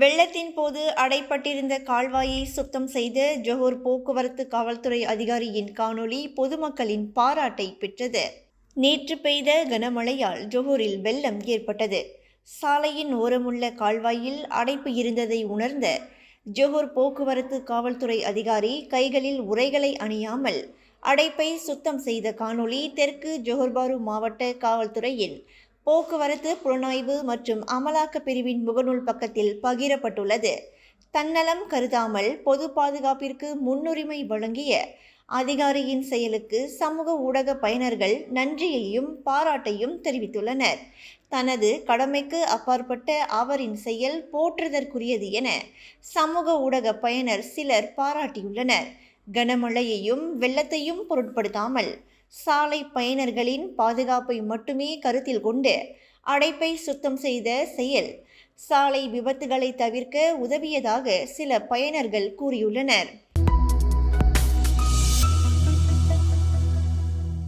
வெள்ளத்தின் போது அடைப்பட்டிருந்த கால்வாயை சுத்தம் செய்த ஜொஹூர் போக்குவரத்து காவல்துறை அதிகாரியின் காணொளி பொதுமக்களின் பாராட்டை பெற்றது. நேற்று பெய்த கனமழையால் ஜொஹூரில் வெள்ளம் ஏற்பட்டது. சாலையின் ஓரமுள்ள கால்வாயில் அடைப்பு இருந்ததை உணர்ந்த ஜொஹூர் போக்குவரத்து காவல்துறை அதிகாரி கைகளில் உரைகளை அணியாமல் அடைப்பை சுத்தம் செய்த காணொளி தெற்கு ஜொஹர்பாரு மாவட்ட காவல்துறையின் போக்குவரத்து புலனாய்வு மற்றும் அமலாக்க பிரிவின் முகநூல் பக்கத்தில் பகிரப்பட்டுள்ளது. தன்னலம் கருதாமல் பொது பாதுகாப்பிற்கு முன்னுரிமை வழங்கிய அதிகாரியின் செயலுக்கு சமூக ஊடக பயனர்கள் நன்றியையும் பாராட்டையும் தெரிவித்துள்ளனர். தனது கடமைக்கு அப்பாற்பட்ட அவரின் செயல் போற்றுதற்குரியது என சமூக ஊடக பயனர் சிலர் பாராட்டியுள்ளனர். கனமழையையும் வெள்ளத்தையும் பொருட்படுத்தாமல் சாலை பயனர்களின் பாதுகாப்பை மட்டுமே கருத்தில் கொண்டு அடைப்பை சுத்தம் செய்த செயல். சாலை விபத்துகளை தவிர்க்க உதவியதாக சில பயனர்கள் கூறியுள்ளனர்.